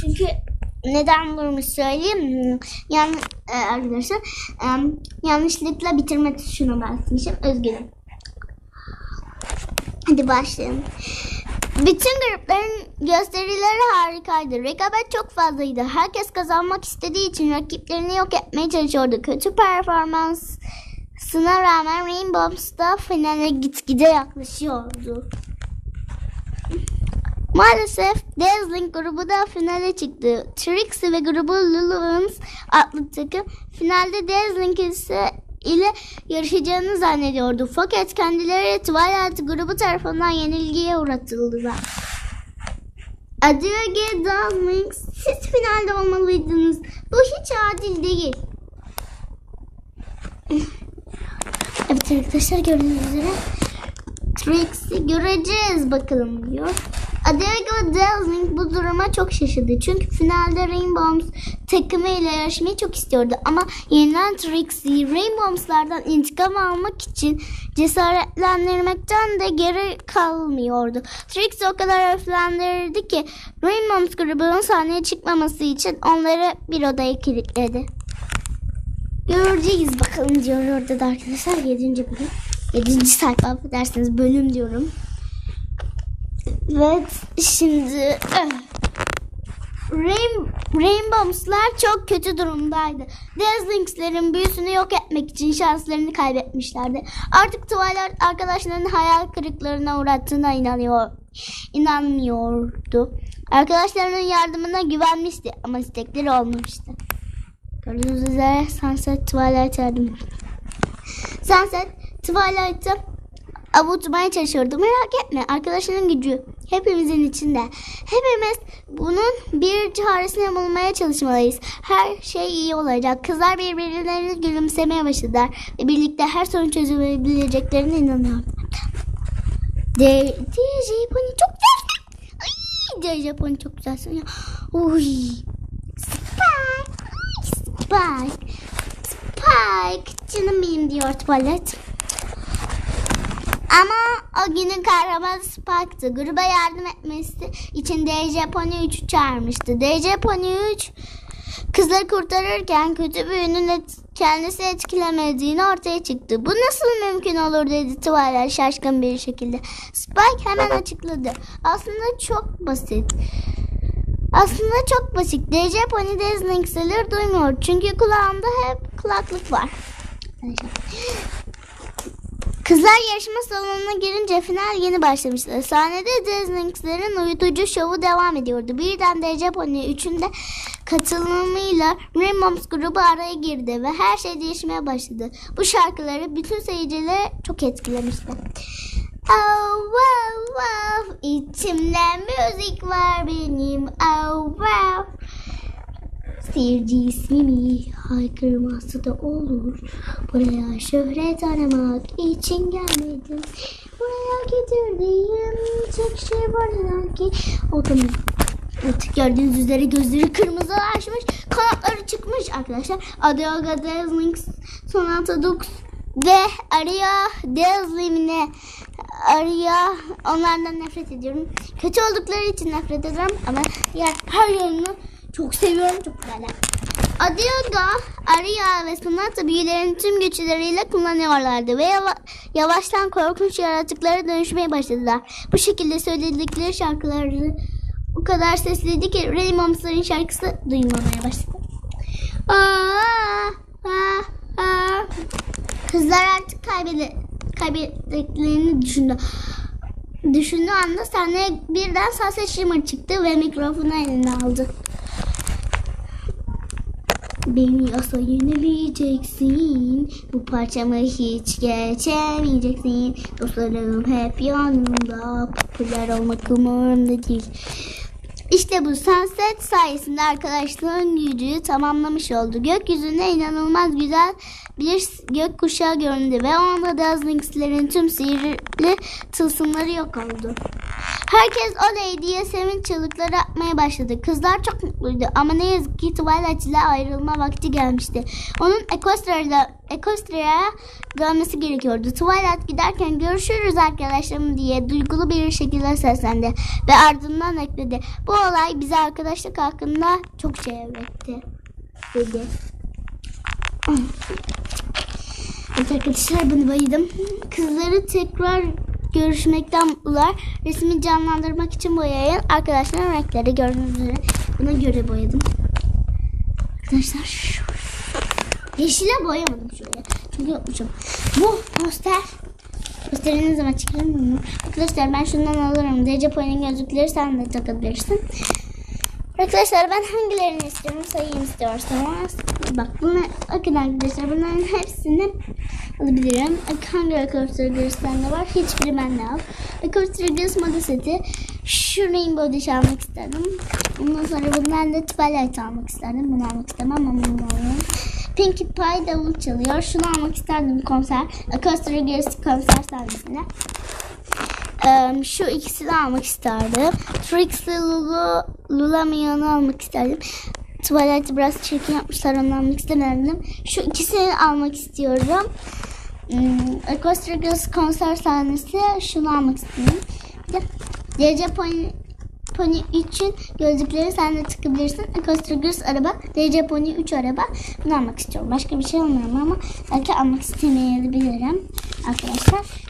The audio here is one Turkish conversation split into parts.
Çünkü neden durmuş söyleyeyim. Yani e, arkadaşlar e, yanlışlıkla bitirme tuşuna basmışım. Özgürüm. Hadi başlayalım. Bütün grupların gösterileri harikaydı. Rekabet çok fazlaydı. Herkes kazanmak istediği için rakiplerini yok etmeye çalışıyordu. Kötü performansına rağmen Rainbow da finale gitgide yaklaşıyordu. Maalesef Dazzling grubu da finale çıktı. Trixie ve grubu Luluans adlı takım finalde Dazzling ise ile yarışacağını zannediyordu. Fakat kendileri Twilight grubu tarafından yenilgiye uğratıldılar. Adieu Dazzling siz finalde olmalıydınız. Bu hiç adil değil. Evet arkadaşlar gördüğünüz üzere Trixie göreceğiz bakalım diyor. Adego Dazzling bu duruma çok şaşırdı. Çünkü finalde Rainbows takımıyla yarışmayı çok istiyordu. Ama yenilen Trixie Rainbows'lardan intikam almak için cesaretlendirmekten de geri kalmıyordu. Trixie o kadar öflendirirdi ki Rainbows grubunun sahneye çıkmaması için onları bir odaya kilitledi. Göreceğiz bakalım diyor orada da arkadaşlar 7. bölüm. 7. sayfa affedersiniz bölüm diyorum. Evet şimdi eh. Rain, Rainbows'lar çok kötü durumdaydı. Dazzlings'lerin büyüsünü yok etmek için şanslarını kaybetmişlerdi. Artık Twilight arkadaşlarının hayal kırıklarına uğrattığına inanıyor, inanmıyordu. Arkadaşlarının yardımına güvenmişti ama istekleri olmamıştı. Gördüğünüz üzere Sunset Twilight yardım. Sunset Twilight'ı avutmaya çalışıyordu. Merak etme arkadaşının gücü hepimizin içinde. Hepimiz bunun bir çaresini bulmaya çalışmalıyız. Her şey iyi olacak. Kızlar birbirlerine gülümsemeye başladılar. Ve birlikte her sorun çözebileceklerine inanıyorlar. De, DJ Pony çok güzel. Ay, DJ Pony çok güzel söylüyor. Uy. Spike. Spike. Spike. Canım benim diyor tuvalet. Ama o günün kahramanı Spike'tı. Gruba yardım etmesi için DJ Pony 3'ü çağırmıştı. DJ Pony 3 kızları kurtarırken kötü büyünün et, kendisi etkilemediğini ortaya çıktı. Bu nasıl mümkün olur dedi Twilight şaşkın bir şekilde. Spike hemen açıkladı. Aslında çok basit. Aslında çok basit. DJ Pony Dazzling'leri duymuyor. Çünkü kulağında hep kulaklık var. Kızlar yarışma salonuna girince final yeni başlamıştı. Sahnede Dazzlings'lerin uyutucu şovu devam ediyordu. Birden DJ Pony 3'ün de katılımıyla Rainbows grubu araya girdi ve her şey değişmeye başladı. Bu şarkıları bütün seyircileri çok etkilemişti. Oh wow wow içimde müzik var benim oh wow Seyirci ismimi haykırması da olur. Buraya şöhret aramak için gelmedim. Buraya getirdiğim tek şey var ki otomobil. Evet, gördüğünüz üzere gözleri kırmızılaşmış, kanatları çıkmış arkadaşlar. Adioga Dazzling Sonata Dux ve Aria Dazzling'ine Aria onlardan nefret ediyorum. Kötü oldukları için nefret ediyorum ama diğer her yanını çok seviyorum. Çok güzeller. Adioga, Aria ve Sonata büyülerini tüm güçleriyle kullanıyorlardı ve yava- yavaştan korkunç yaratıklara dönüşmeye başladılar. Bu şekilde söyledikleri şarkıları o kadar sesliydi ki Rainbows'ların şarkısı duyulmamaya başladı. Aa, aa, aa. Kızlar artık kaybede, kaybettiklerini düşündü. Düşündüğü anda sahneye birden Sunset Shimmer çıktı ve mikrofonu eline aldı. Beni asla yenileyeceksin. Bu parçamı hiç geçemeyeceksin. Dostlarım hep yanımda. Popüler olmak umurumda değil. İşte bu sunset sayesinde arkadaşlığın gücü tamamlamış oldu. Gökyüzünde inanılmaz güzel bir gökkuşağı göründü ve o anda Dazzlings'lerin tüm sihirli tılsımları yok oldu. Herkes oley diye sevinç çığlıkları atmaya başladı. Kızlar çok mutluydu ama ne yazık ki Twilight ile ayrılma vakti gelmişti. Onun Equestria'ya Equestria'ya dönmesi gerekiyordu. Twilight giderken görüşürüz arkadaşlarım diye duygulu bir şekilde seslendi ve ardından ekledi. Bu olay bize arkadaşlık hakkında çok şey öğretti dedi. Evet arkadaşlar bunu bayıldım. Kızları tekrar görüşmekten mutlular. Resmi canlandırmak için boyayın. Arkadaşlar renkleri gördüğünüz üzere buna göre boyadım. Arkadaşlar yeşile boyamadım şöyle. Çünkü unutmuşum. Bu poster Posterini zaman çıkarım bilmiyorum. Arkadaşlar ben şundan alırım. DC Poy'un gözlükleri sen de takabilirsin. Arkadaşlar ben hangilerini istiyorum sayayım istiyorsanız. Bak bunlar bakın arkadaşlar bunların hepsini alabilirim. Hangi Recovery de var? Hiçbiri bende al. Recovery moda seti. Şu Rainbow Dash almak istedim. Ondan sonra bundan da Twilight almak istedim. Bunu almak istemem ama bunu alıyorum. Pinkie Pie davul çalıyor. Şunu almak isterdim konser. Acoustic Girls konser sahnesinde. Şu ikisini almak isterdim. Trixie Lulu, Lula Mion'u almak isterdim. Twilight'ı biraz çirkin yapmışlar onu almak istemedim. Şu ikisini almak istiyorum. Hmm, Acoustic Girls konser sahnesi şunu almak istiyorum. Bir de DC Pony, Pony 3'ün gözlükleri sen de tıkabilirsin. Acoustic Girls araba, DC Pony 3 araba. Bunu almak istiyorum. Başka bir şey almıyorum ama belki almak istemeyebilirim arkadaşlar.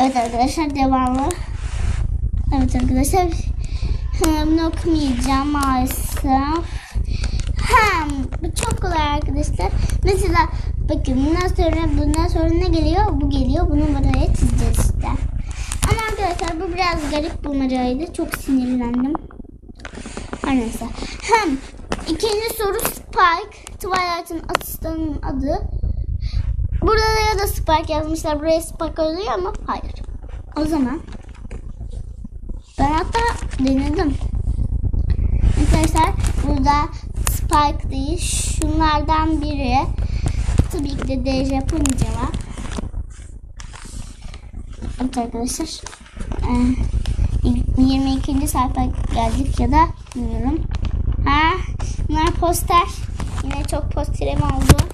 Evet arkadaşlar devamlı. Evet arkadaşlar. Bunu okumayacağım maalesef. Ha, bu çok kolay arkadaşlar. Mesela bakın bundan sonra bundan sonra ne geliyor? Bu geliyor. Bunu buraya çizeceğiz işte. Ama arkadaşlar bu biraz garip bulmacaydı. Çok sinirlendim. Her neyse. Hem ikinci soru Spike. Twilight'ın asistanının adı. Burada da Spike yazmışlar. Buraya Spike oluyor ama hayır. O zaman ben hatta denedim. Arkadaşlar burada Spike değil. Şunlardan biri. Tabii ki de DJ Pony cevap. Evet arkadaşlar. Ee, 22. sayfa geldik ya da bilmiyorum. Ha, bunlar poster. Yine çok posterim oldu.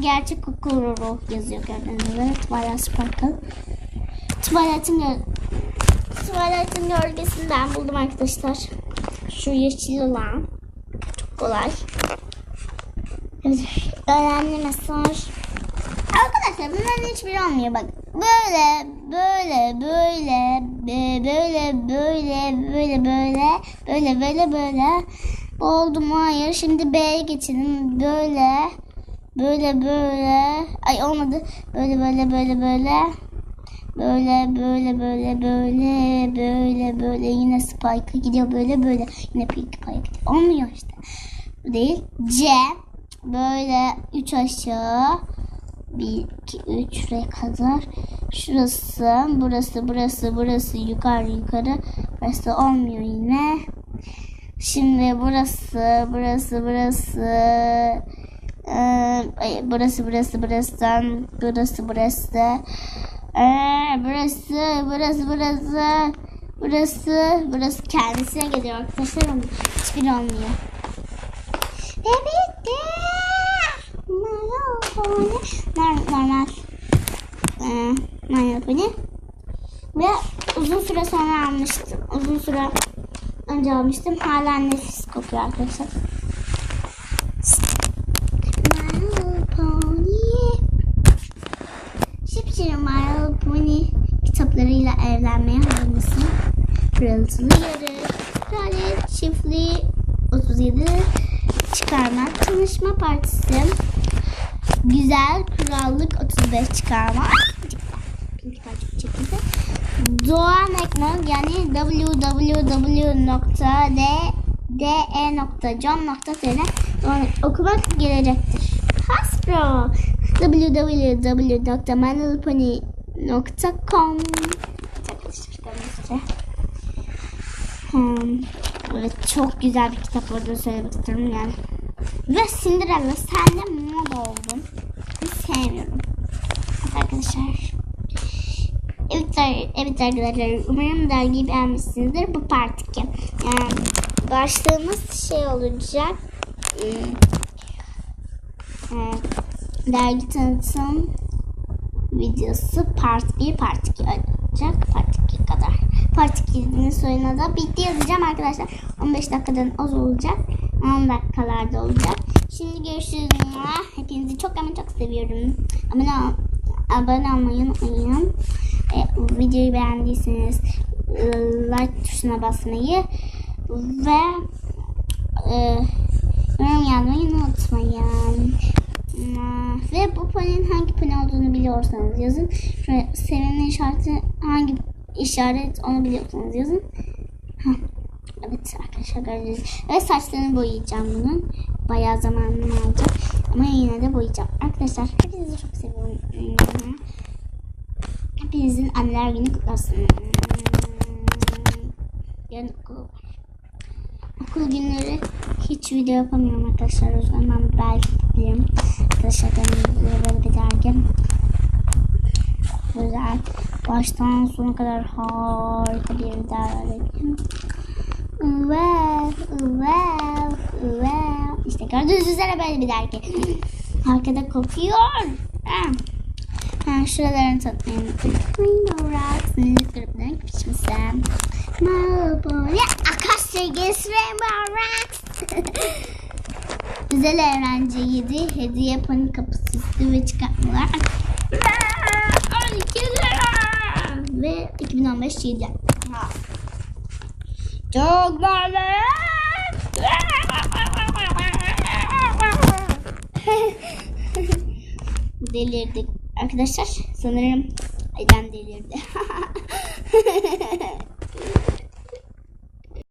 Gerçek Kokoro yazıyor gördüğünüz üzere. Twilight Sparkle. Gö Twilight'ın gölgesinden buldum arkadaşlar. Şu yeşil olan. Çok kolay. Önemli mesaj. Arkadaşlar bunların hiçbiri olmuyor bak. Böyle, böyle, böyle, be- böyle, böyle, böyle, böyle, böyle, böyle, böyle. Oldu mu? Hayır. Şimdi B'ye geçelim. Böyle, böyle, böyle. Ay olmadı. Böyle, böyle, böyle, böyle. Böyle, böyle, böyle, böyle, böyle, böyle. Yine Spike'a gidiyor. Böyle, böyle. Yine Pink Pie'ye gidiyor. Olmuyor işte. Bu değil. C. Böyle 3 aşağı. 1, 2, 3 şuraya kadar. Şurası, burası, burası, burası yukarı yukarı. Burası olmuyor yine. Şimdi burası, burası, burası. Ee, burası, burası, burası, burası, burası. Ee, burası, burası, burası. Burası, burası kendisine geliyor arkadaşlar ama hiçbiri olmuyor. Ve bitti. Normal, normal, ee, pony. Ve uzun süre sonra almıştım. Uzun süre önce almıştım. Hala nefis kokuyor arkadaşlar. My Pony. Şipşirin My Pony kitaplarıyla evlenmeye hazırlısın. Pırıltılı yarı. Çiftliği 37 çıkarma. Tanışma partisi. Güzel krallık 35 çıkarma. Doğan Eknog yani www.de.john.tr okumak gelecektir. Hasbro www.manalpony.com Hmm, evet çok güzel bir kitap olduğunu söylemek istiyorum yani. Ve Cinderella sen de moda oldun. Sevmiyorum. Evet arkadaşlar. evet arkadaşlar umarım dergiyi beğenmişsinizdir. Bu part 2. Yani başlığımız şey olacak. Hmm, e, dergi tanıtım videosu part 1 part 2 olacak. Part 2 kadar. Part 2'nin sonuna da bitti yazacağım arkadaşlar. 15 dakikadan az olacak. 10 dakikalarda olacak. Şimdi görüşürüz. Hepinizi çok ama çok seviyorum. Abone, abone olmayı unutmayın. E, videoyu beğendiyseniz e, like tuşuna basmayı ve e, yazmayı unutmayın. Ve bu panelin hangi panel olduğunu biliyorsanız yazın. Şöyle sevinme işareti hangi işaret onu biliyorsanız yazın. Evet arkadaşlar gördüğünüz Ve saçlarını boyayacağım bunun. Bayağı zamanımı alacak. Ama yine de boyayacağım. Arkadaşlar hepinizi çok seviyorum. Hepinizin anneler günü kutlu olsun. Okul. Okul günleri hiç video yapamıyorum arkadaşlar. O yüzden ben belki yapabilirim. Arkadaşlar benim böyle bir dergi. Güzel. Baştan sona kadar harika bir dergi. Wow, wow, wow. İşte gördüğünüz üzere böyle bir dergi. Arkada kokuyor. Ha. Ha, şuralarını tanıtmayın. Rainbow Rocks, müzik gruplarının pişmesi. Marble, ya Akasya Gez Rainbow Rocks. Güzel eğlence 7, hediye panik kapısı üstü ve çıkartmalar. Aa, 12 lira. Ve 2015 7. Ha. Çok böyle. Delirdik. Arkadaşlar sanırım Aydan delirdi.